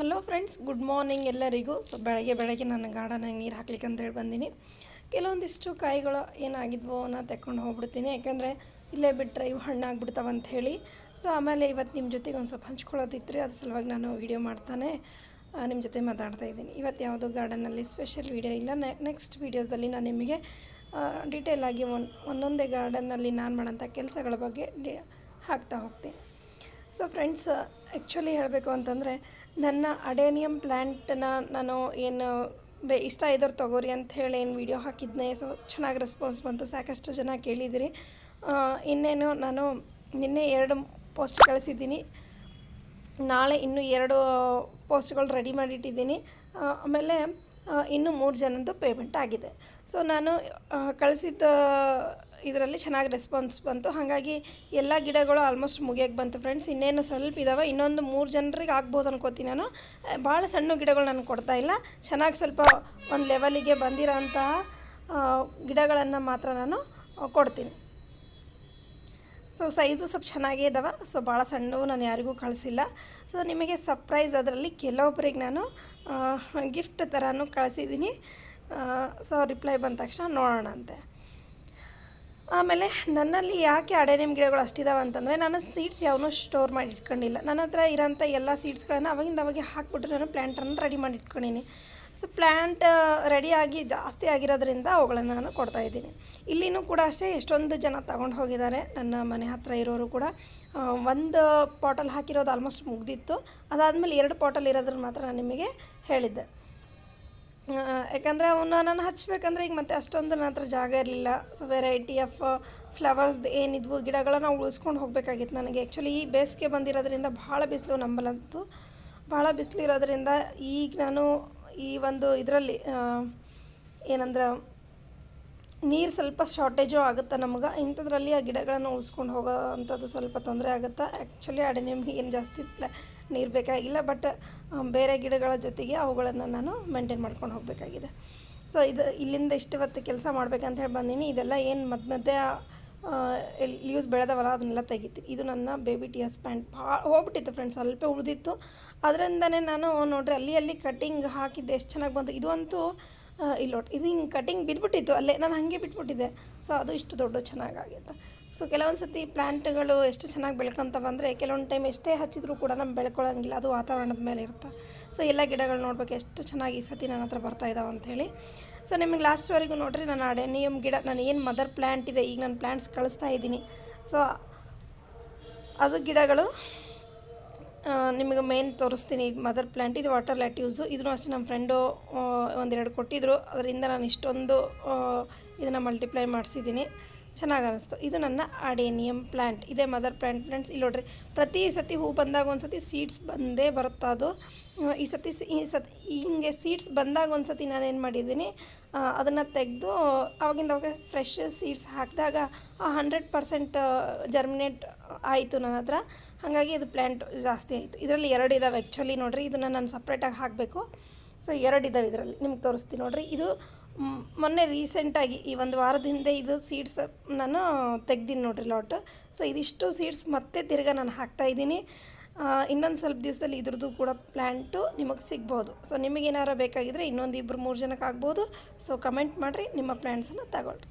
Hello friends good morning ಎಲ್ಲರಿಗೂ. So ಬೆಳಗ್ಗೆ ಬೆಳಗ್ಗೆ ನನ್ನ ಗಾರ್ಡನಾಗ ನೀರು ಹಾಕ್ಲಿಕ್ಕೆ ಅಂತೇಳಿ ಬಂದೀನಿ. ಕೆಲವೊಂದಿಷ್ಟು ಕಾಯಿಗಳು ಏನಾಗಿದ್ವೋ ಅವನ್ನ ತೆಕ್ಕೊಂಡು ಹೋಗ್ಬಿಡ್ತೀನಿ. ಯಾಕಂದರೆ ಇಲ್ಲೇ ಬಿಟ್ಟರೆ ಇವು ಅಂತ ಹೇಳಿ. ಸೊ ಆಮೇಲೆ ಇವತ್ತು ನಿಮ್ಮ ಜೊತೆಗೆ ಒಂದು ಸ್ವಲ್ಪ ಹಂಚ್ಕೊಳ್ಳೋದಿತ್ತು ರೀ ಅದ್ರ ಸಲುವಾಗಿ ನಾನು ವೀಡಿಯೋ ಮಾಡ್ತಾನೆ ನಿಮ್ಮ ಜೊತೆ ಮಾತಾಡ್ತಾ ಇದ್ದೀನಿ. ಇವತ್ತು ಯಾವುದೋ ಗಾರ್ಡನಲ್ಲಿ ಸ್ಪೆಷಲ್ ವೀಡಿಯೋ ಇಲ್ಲ. ನೆಕ್ಸ್ಟ್ ವೀಡಿಯೋಸ್ದಲ್ಲಿ ನಾನು ನಿಮಗೆ ಡೀಟೇಲಾಗಿ ಒನ್ ಒಂದೊಂದೇ ಗಾರ್ಡನ್ನಲ್ಲಿ ನಾನು ಮಾಡೋಂಥ ಕೆಲಸಗಳ ಬಗ್ಗೆ ಹಾಕ್ತಾ ಹೋಗ್ತೀನಿ. ಸೊ ಫ್ರೆಂಡ್ಸ್ ಆ್ಯಕ್ಚುಲಿ ಹೇಳಬೇಕು ಅಂತಂದರೆ ನನ್ನ ಅಡೇನಿಯಂ ಪ್ಲ್ಯಾಂಟನ್ನ ನಾನು ಏನು, ಬೇ, ಇಷ್ಟ ಇದ್ದವ್ರು ತಗೋರಿ ಅಂತ ಹೇಳಿ ಏನು ವಿಡಿಯೋ ಹಾಕಿದ್ನೆ ಸೊ ಚೆನ್ನಾಗಿ ರೆಸ್ಪಾನ್ಸ್ ಬಂತು, ಸಾಕಷ್ಟು ಜನ ಕೇಳಿದಿರಿ. ಇನ್ನೇನು, ನಾನು ನಿನ್ನೆ ಎರಡು ಪೋಸ್ಟ್ ಕಳಿಸಿದ್ದೀನಿ. ನಾಳೆ ಇನ್ನೂ ಎರಡು ಪೋಸ್ಟ್ಗಳು ರೆಡಿ ಮಾಡಿಟ್ಟಿದ್ದೀನಿ. ಆಮೇಲೆ ಇನ್ನೂ ಮೂರು ಜನದ್ದು ಪೇಮೆಂಟ್ ಆಗಿದೆ. ಸೊ ನಾನು ಕಳಿಸಿದ್ದ ಇದರಲ್ಲಿ ಚೆನ್ನಾಗಿ ರೆಸ್ಪಾನ್ಸ್ ಬಂತು. ಹಾಗಾಗಿ ಎಲ್ಲ ಗಿಡಗಳು ಆಲ್ಮೋಸ್ಟ್ ಮುಗಿಯೋಕ್ಕೆ ಬಂತು ಫ್ರೆಂಡ್ಸ್ ಇನ್ನೇನು ಸ್ವಲ್ಪ ಇದಾವೆ, ಇನ್ನೊಂದು ಮೂರು ಜನರಿಗೆ ಆಗ್ಬೋದು ಅನ್ಕೋತೀನಿ ನಾನು. ಭಾಳ ಸಣ್ಣ ಗಿಡಗಳು ನಾನು ಕೊಡ್ತಾ ಇಲ್ಲ. ಚೆನ್ನಾಗಿ ಸ್ವಲ್ಪ ಒಂದು ಲೆವೆಲಿಗೆ ಬಂದಿರೋ ಅಂತಹ ಗಿಡಗಳನ್ನು ಮಾತ್ರ ನಾನು ಕೊಡ್ತೀನಿ. ಸೊ ಸೈಜು ಸ್ವಲ್ಪ ಚೆನ್ನಾಗೇ ಇದ್ದಾವೆ ಸೊ ಭಾಳ ಸಣ್ಣವು ನಾನು ಯಾರಿಗೂ ಕಳಿಸಿಲ್ಲ. ಸೊ ನಿಮಗೆ ಸರ್ಪ್ರೈಸ್ ಅದರಲ್ಲಿ ಕೆಲವೊಬ್ಬರಿಗೆ ನಾನು ಗಿಫ್ಟ್ ಥರನೂ ಕಳಿಸಿದ್ದೀನಿ. ಸೊ ರಿಪ್ಲೈ ಬಂದ ತಕ್ಷಣ ನೋಡೋಣ ಅಂತೆ ಆಮೇಲೆ ನನ್ನಲ್ಲಿ ಯಾಕೆ ಅಡೆನಿಮ್ ಗಿಡಗಳು ಅಷ್ಟಿದಾವೆ ಅಂತಂದರೆ ನಾನು ಸೀಡ್ಸ್ ಯಾವನ್ನೂ ಸ್ಟೋರ್ ಮಾಡಿ ಇಟ್ಕೊಂಡಿಲ್ಲ. ನನ್ನ ಹತ್ರ ಇರೋಂಥ ಎಲ್ಲ ಸೀಡ್ಸ್ಗಳನ್ನು ಅವಾಗಿಂದ ಅವಾಗೆ ಹಾಕ್ಬಿಟ್ಟು ನಾನು ಪ್ಲ್ಯಾಂಟನ್ನು ರೆಡಿ ಮಾಡಿ ಇಟ್ಕೊಂಡಿನಿ. ಸೊ ಪ್ಲ್ಯಾಂಟ್ ರೆಡಿಯಾಗಿ ಜಾಸ್ತಿ ಆಗಿರೋದ್ರಿಂದ ಅವುಗಳನ್ನು ನಾನು ಕೊಡ್ತಾ ಇದ್ದೀನಿ. ಇಲ್ಲಿನೂ ಕೂಡ ಅಷ್ಟೇ ಎಷ್ಟೊಂದು ಜನ ತಗೊಂಡು ಹೋಗಿದ್ದಾರೆ. ನನ್ನ ಮನೆ ಹತ್ರ ಇರೋರು ಕೂಡ ಒಂದು ಪಾಟಲ್ ಹಾಕಿರೋದು ಆಲ್ಮೋಸ್ಟ್ ಮುಗ್ದಿತ್ತು. ಅದಾದಮೇಲೆ ಎರಡು ಪಾಟಲ್ ಇರೋದ್ರ ಮಾತ್ರ ನಾನು ನಿಮಗೆ ಹೇಳಿದ್ದೆ. ಯಾಕಂದರೆ ಅವನ್ನ ನಾನು ಹಚ್ಬೇಕಂದ್ರೆ ಈಗ ಮತ್ತೆ ಅಷ್ಟೊಂದು ನನ್ನ ಹತ್ರ ಜಾಗ ಇರಲಿಲ್ಲ. ಸೊ ವೆರೈಟಿ ಆಫ್ ಫ್ಲವರ್ಸ್ದು ಏನಿದ್ವು ಗಿಡಗಳನ್ನ ಉಳಿಸ್ಕೊಂಡು ಹೋಗಬೇಕಾಗಿತ್ತು ನನಗೆ. ಆ್ಯಕ್ಚುಲಿ ಈ ಬೇಸಿಗೆ ಬಂದಿರೋದ್ರಿಂದ ಭಾಳ ಬಿಸಿಲು ನಂಬಲಂತು. ಭಾಳ ಬಿಸಿಲು ಇರೋದ್ರಿಂದ ಈಗ ನಾನು ಈ ಒಂದು ಇದರಲ್ಲಿ ಏನಂದ್ರೆ ನೀರು ಸ್ವಲ್ಪ ಶಾರ್ಟೇಜು ಆಗುತ್ತೆ ನಮ್ಗೆ? ಇಂಥದ್ರಲ್ಲಿ ಆ ಗಿಡಗಳನ್ನು ಉಳಿಸ್ಕೊಂಡು ಹೋಗೋ ಅಂಥದ್ದು ಸ್ವಲ್ಪ ತೊಂದರೆ ಆಗುತ್ತೆ? ಆ್ಯಕ್ಚುಲಿ ಅಡೆನಿಮ್ಗೆ ಏನು ಜಾಸ್ತಿ ನೀರು ಬೇಕಾಗಿಲ್ಲ ಬಟ್ ಬೇರೆ ಗಿಡಗಳ ಜೊತೆಗೆ ಅವುಗಳನ್ನು ನಾನು ಮೇಂಟೈನ್ ಮಾಡ್ಕೊಂಡು ಹೋಗಬೇಕಾಗಿದೆ. ಸೊ ಇದು, ಇಲ್ಲಿಂದ ಇಷ್ಟು ಹೊತ್ತು ಕೆಲಸ ಮಾಡ್ಬೇಕಂತ ಹೇಳಿ ಬಂದೀನಿ. ಇದೆಲ್ಲ ಏನು ಮಧ್ಯ ಮಧ್ಯೆ ಲೀವ್ಸ್ ಬೆಳೆದವಲ್ಲ, ಅದನ್ನೆಲ್ಲ ತೆಗಿತೀನಿ ಇದು ನನ್ನ ಬೇಬಿ ಟಿಯರ್ಸ್ ಪ್ಯಾಂಟ್ ಭಾಳ ಹೋಗ್ಬಿಟ್ಟಿತ್ತು ಫ್ರೆಂಡ್ಸ್ ಸ್ವಲ್ಪ ಉಳಿದಿತ್ತು. ಅದರಿಂದನೇ ನಾನು ನೋಡ್ರಿ, ಅಲ್ಲಿ ಅಲ್ಲಿ ಕಟ್ಟಿಂಗ್ ಹಾಕಿದ್ದೆ ಎಷ್ಟು ಚೆನ್ನಾಗಿ ಬಂತು. ಇದು ಅಂತೂ ಇಲ್ಲಿ ನೋಡಿ ಇದು ಹಿಂಗೆ ಕಟಿಂಗ್ ಬಿದ್ದುಬಿಟ್ಟಿತ್ತು ಅಲ್ಲೇ, ನಾನು ಹಾಗೆ ಬಿಟ್ಬಿಟ್ಟಿದ್ದೆ. ಸೊ ಅದು ಇಷ್ಟು ದೊಡ್ಡ ಚೆನ್ನಾಗಾಗಿತ್ತು. ಸೊ ಕೆಲವೊಂದು ಸತಿ ಪ್ಲ್ಯಾಂಟ್ಗಳು ಎಷ್ಟು ಚೆನ್ನಾಗಿ ಬೆಳ್ಕೊತ ಬಂದರೆ ಕೆಲವೊಂದು ಟೈಮ್ ಎಷ್ಟೇ ಹಚ್ಚಿದ್ರೂ ಕೂಡ ನಮ್ಮ ಬೆಳ್ಕೊಳ್ಳೋಂಗಿಲ್ಲ ಅದು ವಾತಾವರಣದ ಮೇಲೆ ಇರುತ್ತೆ. ಸೊ ಎಲ್ಲ ಗಿಡಗಳು ನೋಡ್ಬೇಕು, ಎಷ್ಟು ಚೆನ್ನಾಗಿ ಈ ಸತಿ ನನ್ನ ಹತ್ರ ಬರ್ತಾ ಇದ್ದಾವೆ ಅಂಥೇಳಿ ಸೊ ನಿಮಗೆ ಲಾಸ್ಟ್ವರೆಗೂ ನೋಡಿರಿ, ನಾನು ಅಡೆನಿಯಮ್ ಗಿಡ, ನಾನು ಏನು ಮದರ್ ಪ್ಲ್ಯಾಂಟ್ ಇದೆ, ಈಗ ನಾನು ಪ್ಲ್ಯಾಂಟ್ಸ್ ಕಳಿಸ್ತಾ ಇದ್ದೀನಿ. ಸೊ ಅದು ಗಿಡಗಳು ನಿಮಗೆ ಮೇನ್ ತೋರಿಸ್ತೀನಿ ಮದರ್ ಪ್ಲ್ಯಾಂಟ್ ಇದು ವಾಟರ್ ಲ್ಯಾಟ್ಯೂಸು ಇದನ್ನು ಅಷ್ಟೇ ನಮ್ಮ ಫ್ರೆಂಡು ಒಂದೆರಡು ಕೊಟ್ಟಿದ್ದರು ಅದರಿಂದ ನಾನು ಇಷ್ಟೊಂದು ಇದನ್ನು ಮಲ್ಟಿಪ್ಲೈ ಮಾಡಿಸಿದ್ದೀನಿ. ಚೆನ್ನಾಗಿ ಅನ್ನಿಸ್ತು ಇದು ನನ್ನ ಆಡೇನಿಯಂ ಪ್ಲ್ಯಾಂಟ್ ಇದೇ ಮದರ್ ಪ್ಲ್ಯಾಂಟ್ ಫ್ರೆಂಡ್ಸ್. ಇಲ್ಲಿ ನೋಡ್ರಿ, ಪ್ರತಿ ಸತಿ ಹೂ ಬಂದಾಗ ಒಂದು ಸತಿ ಸೀಡ್ಸ್ ಬಂದೇ ಬರುತ್ತಾ ಅದು. ಈ ಸತಿ ಈ ಸತಿ, ಹಿಂಗೆ ಸೀಡ್ಸ್ ಬಂದಾಗ ಒಂದು ಸತಿ ನಾನೇನು ಮಾಡಿದ್ದೀನಿ ಅದನ್ನು ತೆಗೆದು, ಅವಾಗಿಂದ ಅವಾಗ ಫ್ರೆಶ್ ಸೀಡ್ಸ್ ಹಾಕಿದಾಗ ಹಂಡ್ರೆಡ್ ಪರ್ಸೆಂಟ್ ಜರ್ಮಿನೇಟ್ ಆಯಿತು ನನ್ನ ಹತ್ರ. ಹಾಗಾಗಿ ಇದು ಪ್ಲ್ಯಾಂಟ್ ಜಾಸ್ತಿ ಆಯಿತು. ಇದರಲ್ಲಿ ಎರಡು ಇದಾವೆ ಆ್ಯಕ್ಚುಲಿ ನೋಡಿರಿ. ಇದನ್ನು ನಾನು ಸಪ್ರೇಟಾಗಿ ಹಾಕಬೇಕು. ಸೊ, ಎರಡು ಇದಾವೆ ಇದರಲ್ಲಿ. ನಿಮ್ಗೆ ತೋರಿಸ್ತೀನಿ ನೋಡಿರಿ. ಇದು ಮೊನ್ನೆ ರೀಸೆಂಟಾಗಿ ಈ ಒಂದು ವಾರದ ಹಿಂದೆ ಇದು ಸೀಡ್ಸ್ ನಾನು ತೆಗ್ದೀನಿ ನೋಡ್ರಿ ಲಾಟ್ ಸೊ ಇದಿಷ್ಟು ಸೀಡ್ಸ್ ಮತ್ತೆ ತಿರ್ಗಾ ನಾನು ಹಾಕ್ತಾ ಇದ್ದೀನಿ. ಇನ್ನೊಂದು ಸ್ವಲ್ಪ ದಿವಸದಲ್ಲಿ ಇದ್ರದ್ದು ಕೂಡ ಪ್ಲ್ಯಾಂಟು ನಿಮಗೆ ಸಿಗ್ಬೋದು. ಸೊ ನಿಮಗೇನಾರ ಬೇಕಾಗಿದ್ದರೆ ಇನ್ನೊಂದು ಇಬ್ಬರು ಮೂರು ಜನಕ್ಕೆ ಆಗ್ಬೋದು. ಸೊ ಕಮೆಂಟ್ ಮಾಡಿರಿ, ನಿಮ್ಮ ಪ್ಲ್ಯಾಂಟ್ಸನ್ನು ತಗೊಳ್ರಿ.